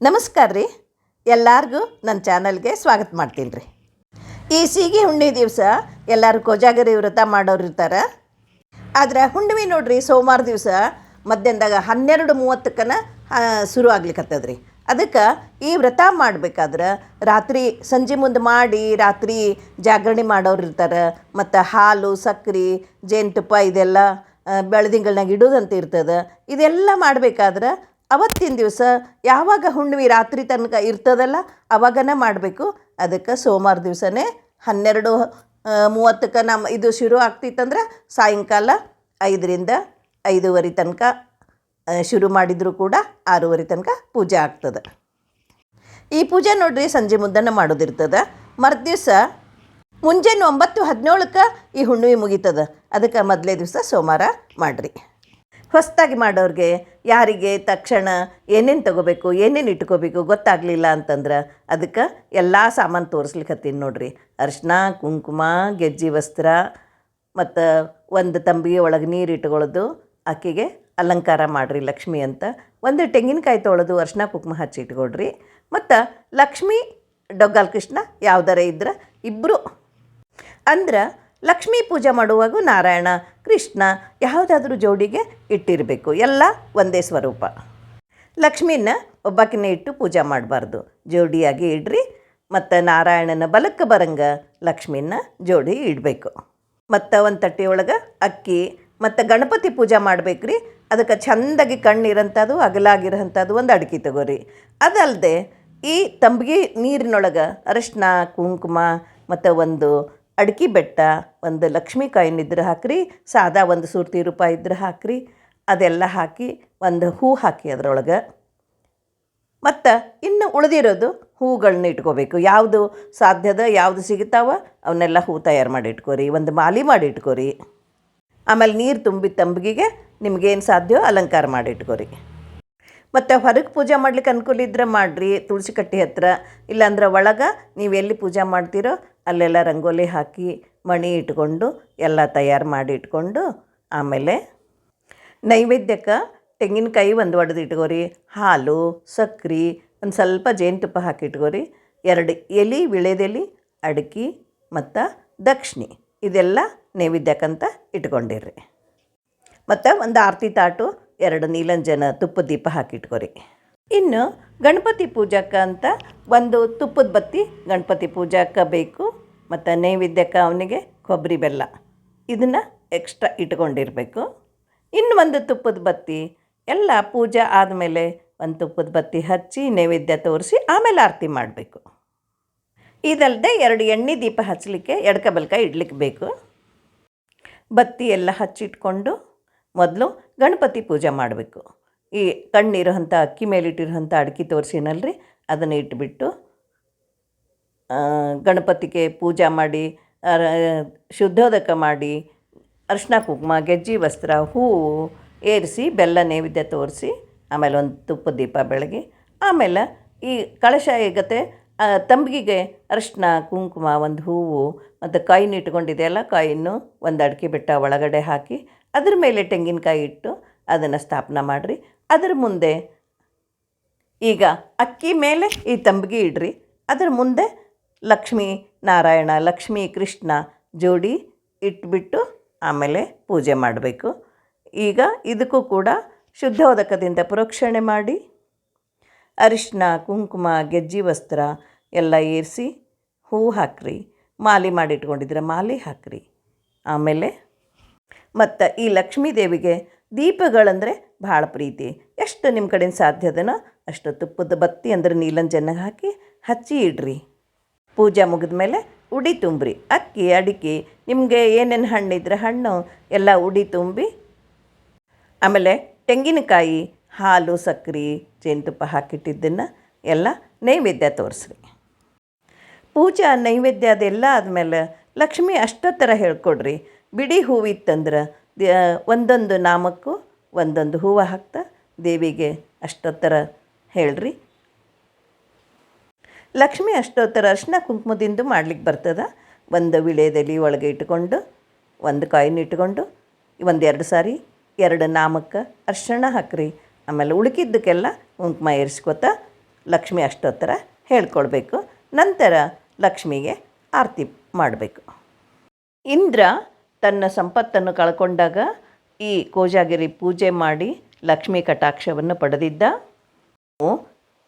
ನಮಸ್ಕಾರ ರೀ. ಎಲ್ಲರಿಗೂ ನನ್ನ ಚಾನಲ್ಗೆ ಸ್ವಾಗತ ಮಾಡ್ತೀನಿ ರೀ. ಈ ಸೀಗಿ ಹುಣ್ಣಿ ದಿವಸ ಎಲ್ಲರೂ ಕೋಜಾಗರಿ ವ್ರತ ಮಾಡೋರು ಇರ್ತಾರೆ. ಆದರೆ ಹುಣ್ಣಿಮೆ ನೋಡ್ರಿ, ಸೋಮವಾರ ದಿವಸ ಮಧ್ಯಾಹ್ನದಾಗ ಹನ್ನೆರಡು ಮೂವತ್ತಕ್ಕನ ಶುರು ಆಗ್ಲಿಕ್ಕತ್ತದ ರೀ ಅದಕ್ಕೆ ಈ ವ್ರತ ಮಾಡಬೇಕಾದ್ರೆ ರಾತ್ರಿ ಸಂಜೆ ಮುಂದೆ ಮಾಡಿ ರಾತ್ರಿ ಜಾಗರಣೆ ಮಾಡೋರು ಇರ್ತಾರೆ. ಮತ್ತು ಹಾಲು, ಸಕ್ರೆ, ಜೇನುತುಪ್ಪ ಇದೆಲ್ಲ ಬೆಳದಿಂಗಳನ್ನಾಗ ಇಡೋದಂತ ಇರ್ತದೆ. ಇದೆಲ್ಲ ಮಾಡಬೇಕಾದ್ರೆ ಅವತ್ತಿನ ದಿವಸ ಯಾವಾಗ ಹುಣ್ಣಿಮೆ ರಾತ್ರಿ ತನಕ ಇರ್ತದಲ್ಲ, ಅವಾಗನ ಮಾಡಬೇಕು. ಅದಕ್ಕೆ ಸೋಮವಾರ ದಿವಸನೇ ಹನ್ನೆರಡು ಮೂವತ್ತಕ್ಕೆ ನಮ್ಮ ಇದು ಶುರು ಆಗ್ತಿತ್ತಂದ್ರೆ ಸಾಯಂಕಾಲ ಐದರಿಂದ ಐದೂವರೆ ತನಕ ಶುರು ಮಾಡಿದರೂ ಕೂಡ ಆರೂವರೆ ತನಕ ಪೂಜೆ ಆಗ್ತದೆ. ಈ ಪೂಜೆ ನೋಡ್ರಿ ಸಂಜೆ ಮುದ್ದನ್ನು ಮಾಡೋದಿರ್ತದೆ. ಮರುದಿವ್ಸ ಮುಂಜಾನೆ ಒಂಬತ್ತು ಹದಿನೇಳಕ್ಕೆ ಈ ಹುಣ್ಣಿಮೆ ಮುಗೀತದ. ಅದಕ್ಕೆ ಮೊದಲೇ ದಿವಸ ಸೋಮವಾರ ಮಾಡಿರಿ. ಹೊಸದಾಗಿ ಮಾಡೋರಿಗೆ ಯಾರಿಗೆ ತಕ್ಷಣ ಏನೇನು ತಗೋಬೇಕು, ಏನೇನು ಇಟ್ಕೋಬೇಕು ಗೊತ್ತಾಗಲಿಲ್ಲ ಅಂತಂದ್ರೆ ಅದಕ್ಕೆ ಎಲ್ಲ ಸಾಮಾನು ತೋರಿಸ್ಲಿಕ್ಕತ್ತೀನಿ ನೋಡ್ರಿ. ಅರಿಶಿನ ಕುಂಕುಮ, ಗೆಜ್ಜಿ ವಸ್ತ್ರ ಮತ್ತು ಒಂದು ತಂಬಿಗೆ ಒಳಗೆ ನೀರು ಇಟ್ಕೊಳ್ಳೋದು ಆಕೆಗೆ ಅಲಂಕಾರ ಮಾಡಿರಿ ಲಕ್ಷ್ಮಿ ಅಂತ ಒಂದು ತೆಂಗಿನಕಾಯಿ ತೊಳೆದು ಅರ್ಶಿನ ಕುಂಕುಮ ಹಚ್ಚಿ ಇಟ್ಕೊಳ್ರಿ. ಮತ್ತು ಲಕ್ಷ್ಮಿ, ಡೊಗ್ಗಾಲ್ ಕೃಷ್ಣ ಯಾವ್ದಾರ ಇದ್ರೆ ಇಬ್ಬರು ಅಂದ್ರೆ ಲಕ್ಷ್ಮೀ ಪೂಜೆ ಮಾಡುವಾಗ ನಾರಾಯಣ, ಕೃಷ್ಣ ಯಾವುದಾದ್ರೂ ಜೋಡಿಗೆ ಇಟ್ಟಿರಬೇಕು. ಎಲ್ಲ ಒಂದೇ ಸ್ವರೂಪ. ಲಕ್ಷ್ಮೀನ ಒಬ್ಬಾಕಿನ ಇಟ್ಟು ಪೂಜೆ ಮಾಡಬಾರ್ದು. ಜೋಡಿಯಾಗಿ ಇಡ್ರಿ. ಮತ್ತು ನಾರಾಯಣನ ಬಲಕ್ಕೆ ಬರಂಗ ಲಕ್ಷ್ಮೀನ ಜೋಡಿ ಇಡಬೇಕು. ಮತ್ತು ಒಂದು ತಟ್ಟೆಯೊಳಗೆ ಅಕ್ಕಿ, ಮತ್ತು ಗಣಪತಿ ಪೂಜೆ ಮಾಡ್ಬೇಕ್ರಿ. ಅದಕ್ಕೆ ಚೆಂದಾಗಿ ಕಣ್ಣಿರೋಂಥದ್ದು ಅಗಲಾಗಿರೋಂಥದ್ದು ಒಂದು ಅಡಿಕೆ ತಗೋರಿ. ಅದಲ್ಲದೆ ಈ ತಂಬಿಗೆ ನೀರಿನೊಳಗೆ ಅರಿಶಿನ, ಕುಂಕುಮ, ಮತ್ತು ಒಂದು ಅಡಿಕೆ ಬೆಟ್ಟ, ಒಂದು ಲಕ್ಷ್ಮೀ ಕಾಯಿನ್ ಇದ್ರೆ ಹಾಕ್ರಿ, ಸಾದಾ ಒಂದು ಸೂರ್ತಿ ರೂಪಾಯಿ ಇದ್ರೆ ಹಾಕ್ರಿ, ಅದೆಲ್ಲ ಹಾಕಿ ಒಂದು ಹೂ ಹಾಕಿ ಅದರೊಳಗೆ. ಮತ್ತು ಇನ್ನು ಉಳಿದಿರೋದು ಹೂಗಳನ್ನ ಇಟ್ಕೋಬೇಕು. ಯಾವುದು ಸಾಧ್ಯದ, ಯಾವುದು ಸಿಗುತ್ತಾವ ಅವನ್ನೆಲ್ಲ ಹೂ ತಯಾರು ಮಾಡಿ ಇಟ್ಕೋರಿ, ಒಂದು ಮಾಲಿ ಮಾಡಿ ಇಟ್ಕೋರಿ. ಆಮೇಲೆ ನೀರು ತುಂಬಿ ತಂಬಿಗೆಗೆ ನಿಮಗೇನು ಸಾಧ್ಯವೋ ಅಲಂಕಾರ ಮಾಡಿ ಇಟ್ಕೋರಿ. ಮತ್ತು ಹೊರಗೆ ಪೂಜೆ ಮಾಡ್ಲಿಕ್ಕೆ ಅನುಕೂಲ ಇದ್ರೆ ಮಾಡಿರಿ, ತುಳಸಿ ಕಟ್ಟಿ ಹತ್ತಿರ ಇಲ್ಲಾಂದ್ರೆ ಒಳಗೆ ನೀವು ಎಲ್ಲಿ ಪೂಜೆ ಮಾಡ್ತೀರೋ ಅಲ್ಲೆಲ್ಲ ರಂಗೋಲಿ ಹಾಕಿ ಮಣಿ ಇಟ್ಕೊಂಡು ಎಲ್ಲ ತಯಾರು ಮಾಡಿ ಇಟ್ಕೊಂಡು ಆಮೇಲೆ ನೈವೇದ್ಯಕ್ಕೆ ತೆಂಗಿನಕಾಯಿ ಒಂದು ಒಡೆದು ಇಟ್ಕೋರಿ ಹಾಲು, ಸಕ್ರೆ, ಒಂದು ಸ್ವಲ್ಪ ಜೇನುತುಪ್ಪ ಹಾಕಿ ಇಟ್ಕೋರಿ ಎರಡು ಎಲೆ, ವಿಳೆದೆಲೆ, ಅಡಿಕೆ ಮತ್ತು ದಕ್ಷಿಣೆ. ಇದೆಲ್ಲ ನೈವೇದ್ಯಕ್ಕಂತ ಇಟ್ಕೊಂಡಿರ್ರಿ. ಮತ್ತು ಒಂದು ಆರತಿ ತಾಟು ಎರಡು ನೀಲಂಜನ ತುಪ್ಪದ ದೀಪ ಹಾಕಿಟ್ಕೊರಿ. ಇನ್ನು ಗಣಪತಿ ಪೂಜಾಕ್ಕೆ ಅಂತ ಒಂದು ತುಪ್ಪದ ಬತ್ತಿ ಗಣಪತಿ ಪೂಜಾಕ್ಕೆ ಬೇಕು, ಮತ್ತು ನೈವೇದ್ಯಕ್ಕೆ ಅವನಿಗೆ ಕೊಬ್ಬರಿ ಬೆಲ್ಲ. ಇದನ್ನು ಎಕ್ಸ್ಟ್ರಾ ಇಟ್ಕೊಂಡಿರಬೇಕು. ಇನ್ನು ಒಂದು ತುಪ್ಪದ ಬತ್ತಿ, ಎಲ್ಲ ಪೂಜೆ ಆದಮೇಲೆ ಒಂದು ತುಪ್ಪದ ಬತ್ತಿ ಹಚ್ಚಿ ನೈವೇದ್ಯ ತೋರಿಸಿ ಆಮೇಲೆ ಆರತಿ ಮಾಡಬೇಕು. ಇದಲ್ಲದೆ ಎರಡು ಎಣ್ಣೆ ದೀಪ ಹಚ್ಚಲಿಕ್ಕೆ ಎಡ್ಕ ಬಲ್ಕ ಇಡ್ಲಿಕ್ಕೆ ಬೇಕು. ಬತ್ತಿ ಎಲ್ಲ ಹಚ್ಚಿಟ್ಕೊಂಡು ಮೊದಲು ಗಣಪತಿ ಪೂಜೆ ಮಾಡಬೇಕು. ಈ ಕಣ್ಣಿರೋಂಥ ಅಕ್ಕಿ ಮೇಲಿಟ್ಟಿರೋಂಥ ಅಡಿಕೆ ತೋರಿಸಿನಲ್ರಿ, ಅದನ್ನು ಇಟ್ಬಿಟ್ಟು ಗಣಪತಿಗೆ ಪೂಜೆ ಮಾಡಿ ಶುದ್ಧೋದಕ ಮಾಡಿ ಅರಿಶಿನ ಕುಂಕುಮ, ಗೆಜ್ಜೆ ವಸ್ತ್ರ ಹೂವು ಏರಿಸಿ, ಬೆಲ್ಲ ನೈವೇದ್ಯ ತೋರಿಸಿ, ಆಮೇಲೆ ಒಂದು ತುಪ್ಪ ದೀಪ ಬೆಳಗಿ, ಆಮೇಲೆ ಈ ಕಳಶ ಹೇಗತ್ತೆ ತಂಬಿಗೆ ಅರಿಶಿನ ಕುಂಕುಮ, ಒಂದು ಹೂವು, ಮತ್ತು ಕಾಯಿನ ಇಟ್ಕೊಂಡಿದೆಯಲ್ಲ, ಕಾಯಿನ್ನು ಒಂದು ಅಡಿಕೆ ಬೆಟ್ಟ ಒಳಗಡೆ ಹಾಕಿ ಅದ್ರ ಮೇಲೆ ತೆಂಗಿನಕಾಯಿ ಇಟ್ಟು ಅದನ್ನು ಸ್ಥಾಪನೆ ಮಾಡಿರಿ. ಅದ್ರ ಮುಂದೆ ಈಗ ಅಕ್ಕಿ ಮೇಲೆ ಈ ತಂಬಿಗೆ ಇಡ್ರಿ. ಅದ್ರ ಮುಂದೆ ಲಕ್ಷ್ಮೀ ನಾರಾಯಣ, ಲಕ್ಷ್ಮೀ ಕೃಷ್ಣ ಜೋಡಿ ಇಟ್ಬಿಟ್ಟು ಆಮೇಲೆ ಪೂಜೆ ಮಾಡಬೇಕು. ಈಗ ಇದಕ್ಕೂ ಕೂಡ ಶುದ್ಧೋದಕದಿಂದ ಪ್ರೋಕ್ಷಣೆ ಮಾಡಿ. ಅರಿಶಿನ, ಕುಂಕುಮ, ಗೆಜ್ಜಿ ವಸ್ತ್ರ ಎಲ್ಲ ಏರಿಸಿ ಹೂ ಹಾಕ್ರಿ. ಮಾಲೆ ಮಾಡಿಟ್ಕೊಂಡಿದ್ರೆ ಮಾಲೆ ಹಾಕ್ರಿ. ಆಮೇಲೆ ಮತ್ತು ಈ ಲಕ್ಷ್ಮೀ ದೇವಿಗೆ ದೀಪಗಳಂದರೆ ಭಾಳ ಪ್ರೀತಿ. ಎಷ್ಟು ನಿಮ್ಮ ಕಡೆಯಿಂದ ಸಾಧ್ಯದನೋ ಅಷ್ಟು ತುಪ್ಪದ ಬತ್ತಿ ಅಂದ್ರೆ ನೀಲಂಜನ ಹಾಕಿ ಹಚ್ಚಿ ಇಡ್ರಿ. ಪೂಜೆ ಮುಗಿದ ಮೇಲೆ ಉಡಿ ತುಂಬ್ರಿ. ಅಕ್ಕಿ, ಅಡಿಕೆ, ನಿಮಗೆ ಏನೇನು ಹಣ್ಣಿದ್ರೆ ಹಣ್ಣು ಎಲ್ಲ ಉಡಿ ತುಂಬಿ ಆಮೇಲೆ ತೆಂಗಿನಕಾಯಿ, ಹಾಲು ಸಕ್ಕರೆ ಜೇನುತುಪ್ಪ ಹಾಕಿಟ್ಟಿದ್ದನ್ನು ಎಲ್ಲ ನೈವೇದ್ಯ ತೋರಿಸ್ರಿ. ಪೂಜಾ ನೈವೇದ್ಯ ಅದೆಲ್ಲ ಆದಮೇಲೆ ಲಕ್ಷ್ಮಿ ಥರ ಹೇಳ್ಕೊಡ್ರಿ. ಬಿಡಿ ಹೂವಿತ್ತಂದ್ರೆ ಒಂದೊಂದು ನಾಮಕ್ಕೂ ಒಂದೊಂದು ಹೂವು ಹಾಕ್ತಾ ದೇವಿಗೆ ಅಷ್ಟೋತ್ತರ ಹೇಳ್ರಿ. ಲಕ್ಷ್ಮಿ ಅಷ್ಟೋತ್ತರ ಅರ್ಶಿನ ಕುಂಕುಮದಿಂದ ಮಾಡ್ಲಿಕ್ಕೆ ಬರ್ತದ. ಒಂದು ವಿಳೆದೆಲೆ ಒಳಗೆ ಇಟ್ಕೊಂಡು ಒಂದು ಕಾಯಿನ್ ಇಟ್ಕೊಂಡು ಒಂದೆರಡು ಸಾರಿ ಎರಡು ನಾಮಕ್ಕೆ ಅರ್ಶಿಣ ಹಾಕ್ರಿ. ಆಮೇಲೆ ಉಳುಕಿದ್ದಕ್ಕೆಲ್ಲ ಕುಂಕುಮ ಏರಿಸ್ಕೊತ ಲಕ್ಷ್ಮಿ ಅಷ್ಟೋತ್ತರ ಹೇಳ್ಕೊಳ್ಬೇಕು. ನಂತರ ಲಕ್ಷ್ಮಿಗೆ ಆರತಿ ಮಾಡಬೇಕು. ಇಂದ್ರ ತನ್ನ ಸಂಪತ್ತನ್ನು ಕಳ್ಕೊಂಡಾಗ ಈ ಕೋಜಾಗಿರಿ ಪೂಜೆ ಮಾಡಿ ಲಕ್ಷ್ಮೀ ಕಟಾಕ್ಷವನ್ನು ಪಡೆದಿದ್ದ.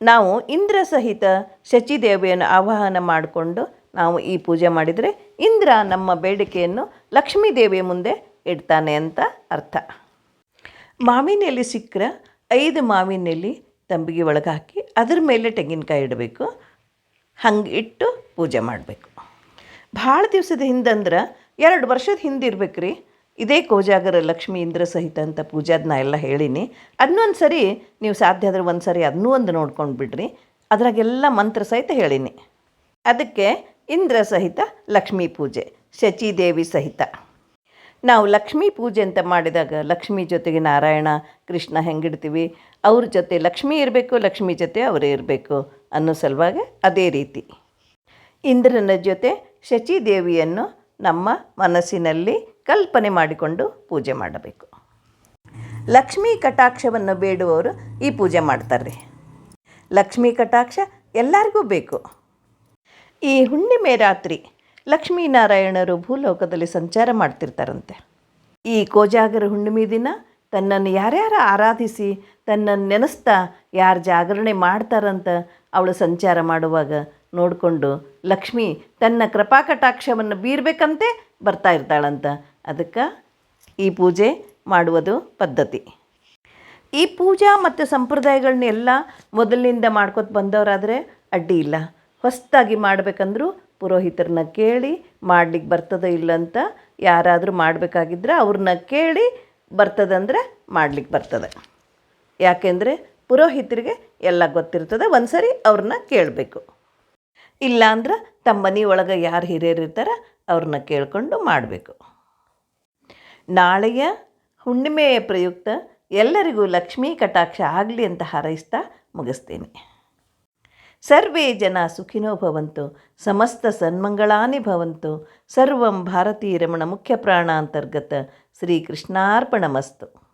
ನಾವು- ಇಂದ್ರ ಸಹಿತ ಶಚಿದೇವಿಯನ್ನು ಆವಾಹನ ಮಾಡಿಕೊಂಡು ನಾವು ಈ ಪೂಜೆ ಮಾಡಿದರೆ ಇಂದ್ರ ನಮ್ಮ ಬೇಡಿಕೆಯನ್ನು ಲಕ್ಷ್ಮೀ ದೇವಿಯ ಮುಂದೆ ಇಡ್ತಾನೆ ಅಂತ ಅರ್ಥ. ಮಾವಿನ ಎಲೆ ಸಿಕ್ಕರೆ ಐದು ಮಾವಿನೆಲೆ ತಂಬಿಗೆ ಒಳಗೆ ಹಾಕಿ ಅದ್ರ ಮೇಲೆ ತೆಂಗಿನಕಾಯಿ ಇಡಬೇಕು. ಹಂಗೆ ಇಟ್ಟು ಪೂಜೆ ಮಾಡಬೇಕು. ಭಾಳ ದಿವಸದ ಹಿಂದಂದ್ರೆ ಎರಡು ವರ್ಷದ ಹಿಂದೆ ಇರ್ಬೇಕು ರೀ ಇದೇ ಕೋಜಾಗರ ಲಕ್ಷ್ಮೀ ಇಂದ್ರ ಸಹಿತ ಅಂತ ಪೂಜಾದ ನಾ ಎಲ್ಲ ಹೇಳೀನಿ. ಅದನ್ನೊಂದು ಸರಿ ನೀವು ಸಾಧ್ಯ ಆದರೆ ಒಂದು ಸರಿ ಅದನ್ನೂ ಒಂದು ನೋಡ್ಕೊಂಡು ಬಿಡ್ರಿ. ಅದ್ರಾಗೆಲ್ಲ ಮಂತ್ರ ಸಹಿತ ಹೇಳೀನಿ. ಅದಕ್ಕೆ ಇಂದ್ರ ಸಹಿತ ಲಕ್ಷ್ಮೀ ಪೂಜೆ ಶಚಿದೇವಿ ಸಹಿತ. ನಾವು ಲಕ್ಷ್ಮೀ ಪೂಜೆ ಅಂತ ಮಾಡಿದಾಗ ಲಕ್ಷ್ಮಿ ಜೊತೆಗೆ ನಾರಾಯಣ, ಕೃಷ್ಣ ಹೆಂಗಿಡ್ತೀವಿ? ಅವ್ರ ಜೊತೆ ಲಕ್ಷ್ಮಿ ಇರಬೇಕು, ಲಕ್ಷ್ಮಿ ಜೊತೆ ಅವರೇ ಇರಬೇಕು ಅನ್ನೋ ಸಲುವಾಗಿ ಅದೇ ರೀತಿ. ಇಂದ್ರನ ಜೊತೆ ಶಚಿದೇವಿಯನ್ನು ನಮ್ಮ ಮನಸ್ಸಿನಲ್ಲಿ ಕಲ್ಪನೆ ಮಾಡಿಕೊಂಡು ಪೂಜೆ ಮಾಡಬೇಕು. ಲಕ್ಷ್ಮೀ ಕಟಾಕ್ಷವನ್ನು ಬೇಡುವವರು ಈ ಪೂಜೆ ಮಾಡ್ತಾರೆ ಲಕ್ಷ್ಮೀ ಕಟಾಕ್ಷ ಎಲ್ಲರಿಗೂ ಬೇಕು. ಈ ಹುಣ್ಣಿಮೆ ರಾತ್ರಿ ಲಕ್ಷ್ಮೀನಾರಾಯಣರು ಭೂಲೋಕದಲ್ಲಿ ಸಂಚಾರ ಮಾಡ್ತಿರ್ತಾರಂತೆ. ಈ ಕೋಜಾಗರ ಹುಣ್ಣಿಮೆ ದಿನ ತನ್ನನ್ನು ಯಾರ್ಯಾರು ಆರಾಧಿಸಿ, ತನ್ನನ್ನು ನೆನೆಸ್ತಾ ಯಾರು ಜಾಗರಣೆ ಮಾಡ್ತಾರಂತ ಅವಳು ಸಂಚಾರ ಮಾಡುವಾಗ ನೋಡಿಕೊಂಡು, ಲಕ್ಷ್ಮಿ, ತನ್ನ ಕೃಪಾಕಟಾಕ್ಷವನ್ನು ಬೀರಬೇಕಂತೆ ಬರ್ತಾ ಇರ್ತಾಳಂತ. ಅದಕ್ಕೆ ಈ ಪೂಜೆ ಮಾಡುವುದು ಪದ್ಧತಿ. ಈ ಪೂಜಾ ಮತ್ತು ಸಂಪ್ರದಾಯಗಳನ್ನೆಲ್ಲ ಮೊದಲಿನಿಂದ ಮಾಡ್ಕೊತ ಬಂದವರಾದರೆ ಅಡ್ಡಿ ಇಲ್ಲ. ಹೊಸದಾಗಿ ಮಾಡಬೇಕಂದ್ರೂ ಪುರೋಹಿತರನ್ನ ಕೇಳಿ ಮಾಡ್ಲಿಕ್ಕೆ ಬರ್ತದೋ ಇಲ್ಲ ಅಂತ ಯಾರಾದರೂ ಮಾಡಬೇಕಾಗಿದ್ದರೆ ಅವ್ರನ್ನ ಕೇಳಿ ಬರ್ತದಂದ್ರೆ ಮಾಡ್ಲಿಕ್ಕೆ ಬರ್ತದೆ. ಯಾಕೆಂದರೆ ಪುರೋಹಿತರಿಗೆ ಎಲ್ಲ ಗೊತ್ತಿರ್ತದೆ ಒಂದು ಸರಿ ಅವ್ರನ್ನ ಕೇಳಬೇಕು. ಇಲ್ಲಾಂದ್ರೆ ತಮ್ಮ ಮನೆ ಒಳಗೆ ಯಾರು ಹಿರಿಯರು ಇರ್ತಾರೆ ಅವ್ರನ್ನ ಕೇಳಿಕೊಂಡು ಮಾಡಬೇಕು. ನಾಳೆಯ ಹುಣ್ಣಿಮೆಯ ಪ್ರಯುಕ್ತ ಎಲ್ಲರಿಗೂ ಲಕ್ಷ್ಮೀ ಕಟಾಕ್ಷ ಆಗಲಿ ಅಂತ ಹಾರೈಸ್ತಾ ಮುಗಿಸ್ತೀನಿ. ಸರ್ವೇ ಜನ ಸುಖಿನೋ ಭವಂತು, ಸಮಸ್ತ ಸನ್ಮಂಗಳಾನಿ ಭವಂತು, ಸರ್ವಂ ಭಾರತೀ ರಮಣ ಮುಖ್ಯ ಪ್ರಾಣ ಅಂತರ್ಗತ ಶ್ರೀಕೃಷ್ಣಾರ್ಪಣಮಸ್ತು.